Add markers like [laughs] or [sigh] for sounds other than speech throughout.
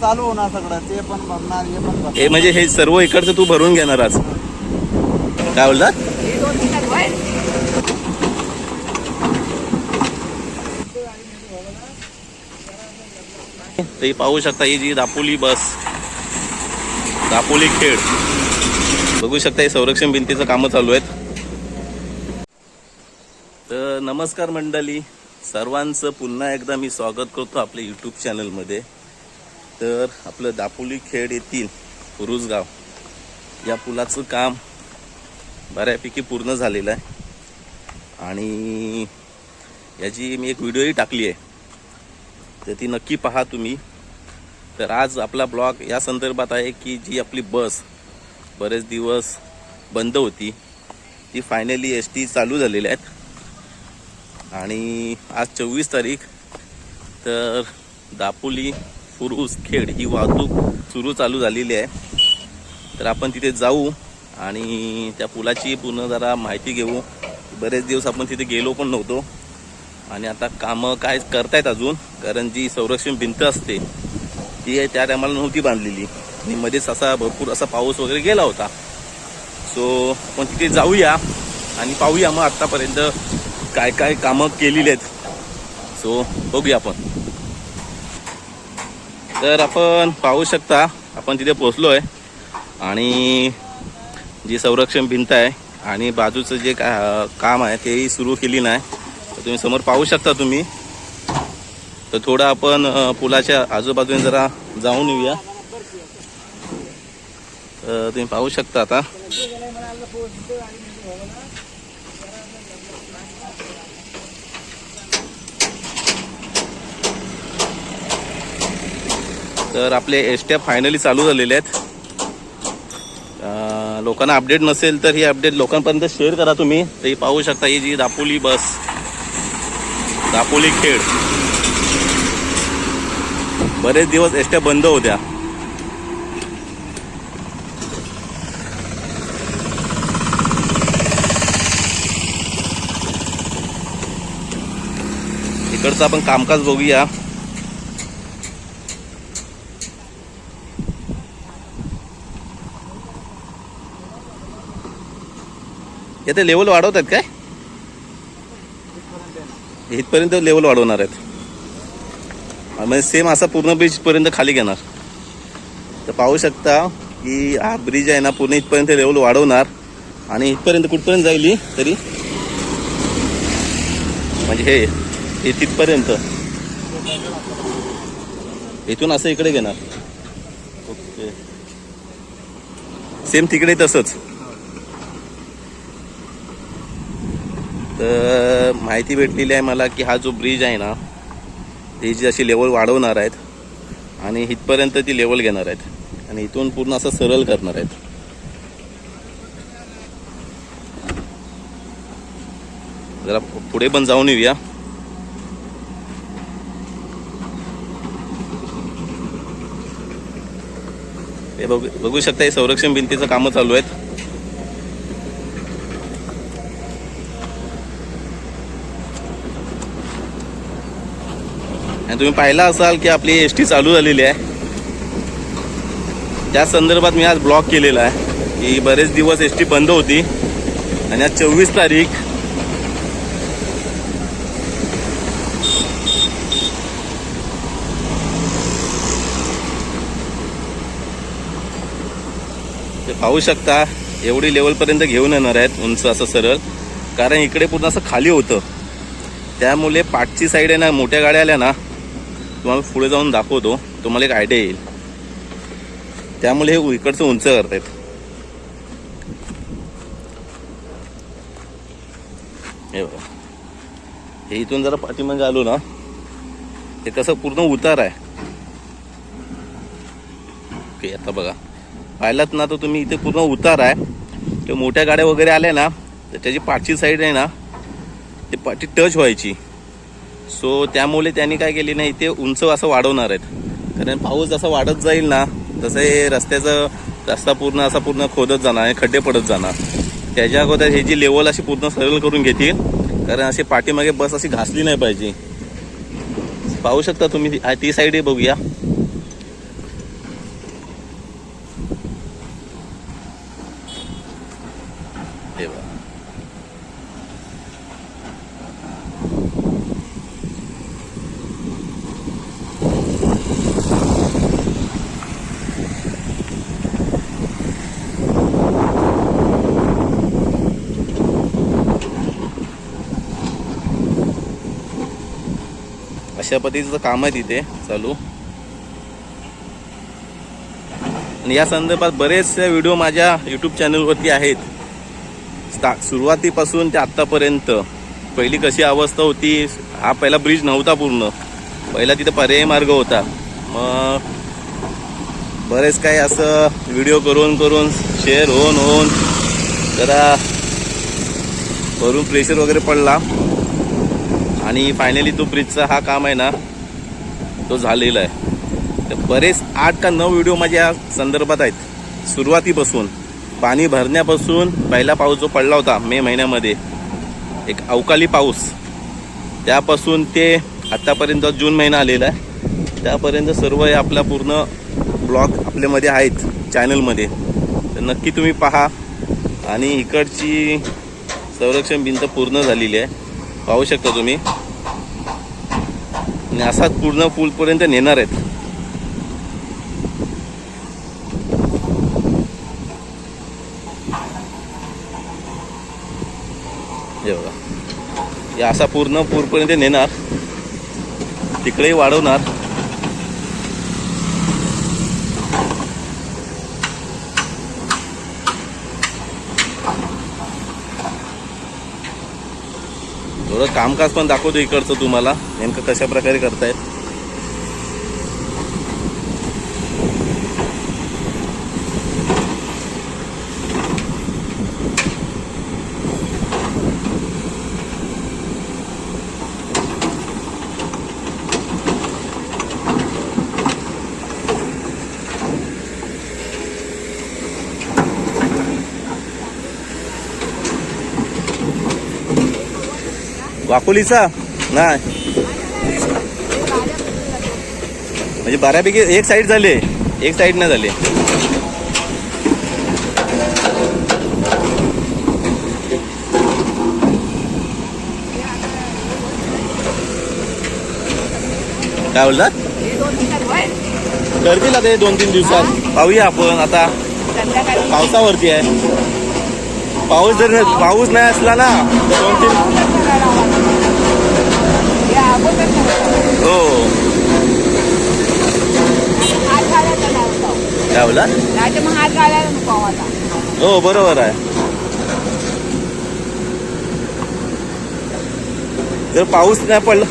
चालू होणार सगळं ते पण भरणार हे पण भरणार हे म्हणजे हे सर्व इकडचं तू भरून घेणार आज. काय बोलतात ते पाहू शकता ही जी दापोली बस दापोली खेळ. बघू शकता हे संरक्षण भिंतीचं कामं चालू आहेत. तर नमस्कार मंडळी सर्वांचं पुन्हा एकदा मी स्वागत करतो आपल्या यूट्यूब चॅनलमध्ये तर आपलं दापोली खेड येथील पुरुसगाव या पुलाचं काम बऱ्यापैकी पूर्ण झालेलं आहे. आणि याची मी एक व्हिडिओही टाकली आहे. तर ती नक्की पहा तुम्ही. तर आज आपला ब्लॉग या संदर्भात आहे की जी आपली बस बरेच दिवस बंद होती. ती फायनली एस टी चालू झालेल्या आहेत. आणि आज चोवीस तारीख. तर दापोली फुरूस खेड ही वाहतूक सुरू चालू झालेली आहे. तर आपण तिथे जाऊ आणि त्या पुलाची पूर्ण जरा माहिती घेऊ. बरेच दिवस आपण तिथे गेलो पण नव्हतो. आणि आता कामं काय करतायत अजून? कारण जी संरक्षण भिंत असते ती आहे त्या टायमाला नव्हती बांधलेली. आणि मध्येच असा भरपूर असा पाऊस वगैरे गेला होता. सो आपण तिथे जाऊया आणि पाहूया मग आत्तापर्यंत काय काय कामं केलेली आहेत. सो बघूया आपण. तर आपण पाहू शकता आपण तिथे पोचलो आहे आणि जी संरक्षण भिंत आहे आणि बाजूचं जे का काम आहे तेही सुरू केली नाही. तर तुम्ही समोर पाहू शकता तुम्ही. तर थोडं आपण पुलाच्या आजूबाजूने जरा जाऊन येऊया. तर तुम्ही पाहू शकता आता. तर आपले एस टी फायनली चालू झालेले आहेत. लोकांना अपडेट नसेल तर ही अपडेट लोकांपर्यंत शेअर करा तुम्ही. तर ही पाहू शकता ही जी दापोली बस दापोली खेड. बरेच दिवस एसट्या बंद होत्या. इकडचं आपण कामकाज बघूया. येते लेवल वाढवत आहेत काय? इथपर्यंत लेवल वाढवणार आहेत. म्हणजे सेम असा पूर्ण ब्रिजपर्यंत खाली घेणार. तर पाहू शकता की हा ब्रिज आहे ना पूर्ण इथपर्यंत लेवल वाढवणार. आणि इथपर्यंत कुठपर्यंत जाईल तरी? म्हणजे हे हे तिथपर्यंत. इथून असं इकडे घेणार. ओके सेम तिकडे तसंच. तर माहिती भेटलेली आहे मला की हा जो ब्रिज आहे ना त्याची अशी लेवल वाढवणार आहेत आणि इथपर्यंत ती लेवल घेणार आहेत. आणि इथून पूर्ण असं सरळ करणार आहेत. जरा पुढे पण जाऊन येऊया. हे बघू बघू शकता हे संरक्षण भिंतीचं कामं चालू आहेत. आणि तुम्ही पाहिला असाल की आपली एस टी चालू झालेली आहे. त्या संदर्भात मी आज ब्लॉग केलेला आहे की बरेच दिवस एस टी बंद होती आणि आज चोवीस तारीख ते पाहू शकता एवढी लेवलपर्यंत घेऊन येणार आहेत उंच असं सरळ. कारण इकडे पूर्ण असं खाली होतं. त्यामुळे पाठची साईड आहे ना मोठ्या गाड्या आल्या ना तुम्हाला पुढे जाऊन दाखवतो तुम्हाला एक आयडिया येईल. त्यामुळे हे इकडचं उंच करतायत. हे बघा. हे इथून जरा पाठीमागे आलो ना हे कसं पूर्ण उतार आहे. ओके आता बघा. पाहिलात ना तर तुम्ही इथे पूर्ण उतार आहे. ते मोठ्या गाड्या वगैरे आल्या ना तर त्याची पाठची साईड आहे ना ते पाठी टच व्हायची. सो त्यामुळे त्यांनी काय केली नाही ते उंच असं वाढवणार आहेत. कारण पाऊस जसा वाढत जाईल ना तसं हे रस्त्याचं रस्ता पूर्ण असा पूर्ण खोदत जाणार आणि खड्डे पडत जाणार. त्याच्या अगोदर हे जी लेवल अशी पूर्ण सरळ करून घेतील कारण अशी पाठीमागे बस अशी घासली नाही पाहिजे. पाहू शकता तुम्ही ती- ती साईड बघूया. अशा पद्धतीचं काम आहे तिथे चालू. आणि या संदर्भात बरेचसे व्हिडिओ माझ्या यूट्यूब चॅनलवरती आहेत. स्टा सुरुवातीपासून ते आत्तापर्यंत. पहिली कशी अवस्था होती हा पहिला ब्रिज नव्हता पूर्ण. पहिला तिथे पर्यायी मार्ग होता. मग बरेच काही असं व्हिडिओ करून करून शेअर होऊन होऊन जरा भरून प्रेशर वगैरे पडला. आणि फायनली तो ब्रिजचा हा काम आहे ना तो झालेला आहे. तर बरेच आठ का नऊ व्हिडिओ माझ्या संदर्भात आहेत. सुरुवातीपासून पाणी भरण्यापासून पहिला पाऊस जो पडला होता मे महिन्यामध्ये एक अवकाळी पाऊस. त्यापासून ते आत्तापर्यंत जून महिना आलेला आहे. त्यापर्यंत सर्व हे आपला पूर्ण ब्लॉग आपल्यामध्ये आहेत चॅनलमध्ये तर नक्की तुम्ही पहा. आणि इकडची संरक्षण भिंत पूर्ण झालेली आहे. पाहू शकता तुम्ही. आणि पूर्ण पूलपर्यंत नेणार आहेत. बघा. असा पूर्ण पूरपर्यंत नेणार. तिकडेही वाढवणार. थोडं कामकाज पण दाखवतो इकडचं तुम्हाला. नेमकं कशा प्रकारे करतायत? वाकोलीचा? नाही. म्हणजे बऱ्यापैकी एक साईड झाले. एक साईड नाही झाले. काय बोलतात करतील आता दोन तीन दिवसात. पाहूया आपण आता. पावसावरती आहे. पाऊस जर पाऊस नाही असला ना तर दोन तीन हो. काय बोला हो बरोबर आहे. जर पाऊस नाही पडला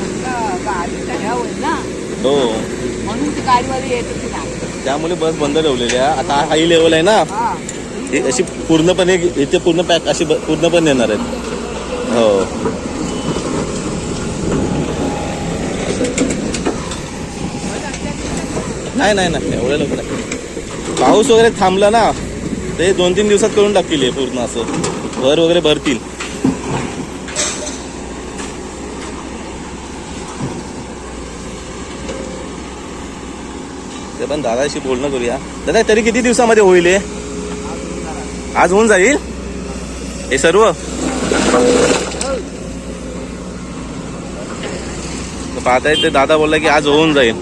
हो. त्यामुळे बस बंद ठेवलेली आहे. आता हाई लेवल आहे ना. ही अशी पूर्णपणे इथे पूर्ण पॅक अशी ब- पूर्णपणे येणार आहेत. हो. नाही नाही नाही एवढ्या लवकर नाही. पाऊस वगैरे थांबला ना ते दोन तीन दिवसात करून टाकतील हे पूर्ण असं. भर वगैरे भरतील. ते पण दादाशी बोलणं करूया. दादा तरी किती दिवसामध्ये होईल हे? आज होऊन जाईल? हे सर्व? पाहताय ते दादा बोलला की आज होऊन जाईल.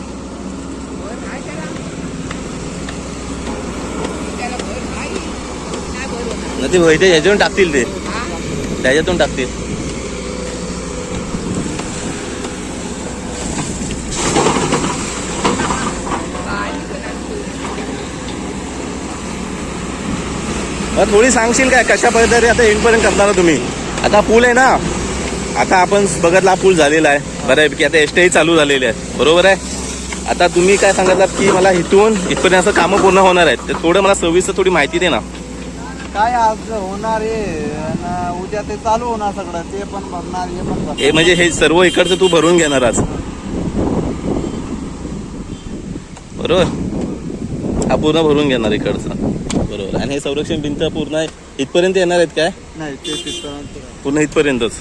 ना ते होईल ते ह्याच्यातून टाकतील ते. त्याच्यातून टाकतील. मग थोडी सांगशील काय? कशा पद्धतीने आता एंडपर्यंत करणार ना तुम्ही? आता पूल आहे ना. आता आपण बघतला पूल झालेला आहे. बऱ्यापैकी आता एसटीही चालू झालेले आहेत बरोबर आहे? आता तुम्ही काय सांगितलात की मला इथून इथपर्यंत असं कामं पूर्ण होणार आहेत. तर थोडं मला सविस्तर थोडी माहिती दे ना. काय आज होणार आहे? उद्या ते चालू होणार सगळं. ते पण भरणार हे पण भरणार हे म्हणजे हे सर्व इकडचं तू भरून घेणार आज. बरोबर? हा पूर्ण भरून घेणार इकडचं. बरोबर. आणि हे संरक्षण भिंत पूर्ण इथपर्यंत येणार आहेत काय? नाही ते पूर्ण इथपर्यंतच.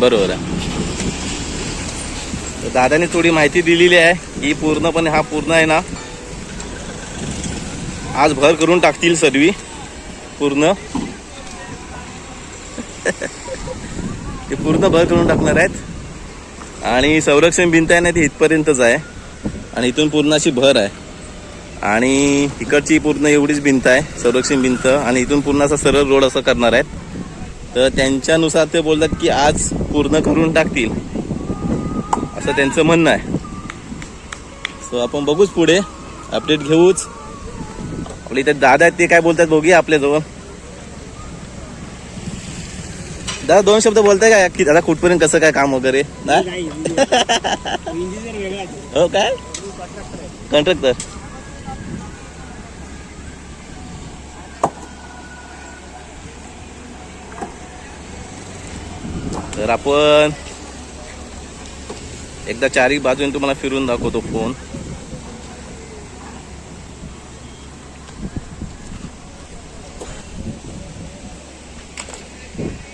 बरोबर आहे. तर दादाने थोडी माहिती दिलेली आहे. की पूर्णपणे हा पूर्ण आहे ना. आज भर करून टाकतील सर्वी पूर्ण. ते पूर्ण भर करून टाकणार आहेत. आणि संरक्षण भिंत आहे ना ती इथपर्यंतच आहे. आणि इथून पूर्ण अशी भर आहे. आणि इकडची पूर्ण एवढीच भिंत आहे संरक्षण भिंत. आणि इथून पूर्ण असा सरळ रोड असं करणार आहेत. तर त्यांच्यानुसार ते बोलतात की आज पूर्ण करून टाकतील. असं त्यांचं म्हणणं आहे. सो आपण बघूच पुढे. अपडेट घेऊच. आपले इथे दादा आहेत ते काय बोलतात बघूया आपल्याजवळ. दादा दोन शब्द बोलताय का? की दादा कुठपर्यंत कसं काय काम वगैरे? [laughs] हो काय? कॉन्ट्रॅक्टर तर आपण एकदा चारही बाजूने तुम्हाला फिरून दाखवतो फोन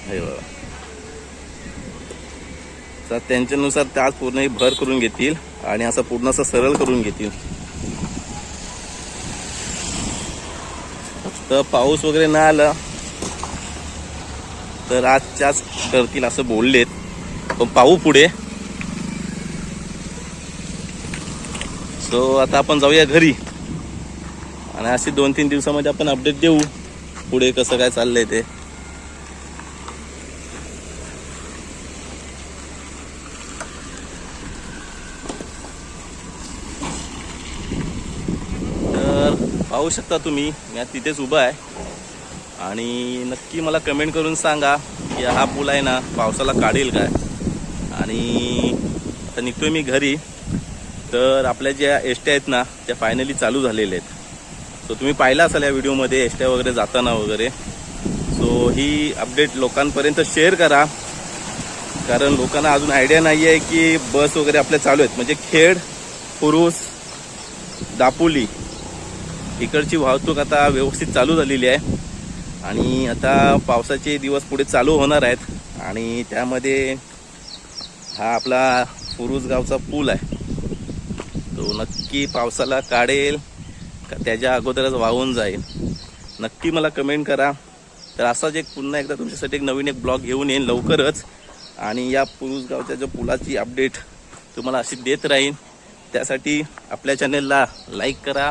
हे बघा. तर त्यांच्यानुसार त्या पूर्ण भर करून घेतील आणि असं पूर्ण असं सरळ करून घेतील. तर पाऊस वगैरे नाही आला तर आजच्याच करतील असं बोललेत. पण पाहू पुढे. सो आता आपण जाऊया घरी. आणि असे दोन तीन दिवसामध्ये आपण अपडेट देऊ पुढे कसं काय चाललंय ते तर पाहू शकता तुम्ही. मी तिथेच उभा आहे. आणि नक्की मला कमेंट करून सांगा की हा पूल आहे ना पावसाला काढेल काय? आणि आता निघतोय मी घरी. तर आपल्या ज्या एसट्या आहेत ना त्या फायनली चालू झालेल्या आहेत. सो तुम्ही पाहिला असाल या व्हिडिओमध्ये एसट्या वगैरे जाताना वगैरे. सो ही अपडेट लोकांपर्यंत शेअर करा. कारण लोकांना अजून आयडिया नाही आहे की बस वगैरे आपल्या चालू आहेत. म्हणजे खेड पुरुष दापोली इकडची वाहतूक आता व्यवस्थित चालू झालेली आहे. आणि आता पावसाचे दिवस पुढे चालू होणार आहेत. आणि त्यामध्ये हा आपला पुरुष गावचा पूल आहे. तो नक्की पावसाला काढेल का त्याच्या अगोदरच वाहून जाईल? नक्की मला कमेंट करा. तर असाच एक पुन्हा एकदा तुमच्यासाठी एक नवीन एक ब्लॉग घेऊन येईन लवकरच. आणि या पुरुषगावच्या जो पुलाची अपडेट तुम्हाला अशी देत राहीन. त्यासाठी आपल्या चॅनेलला लाईक करा.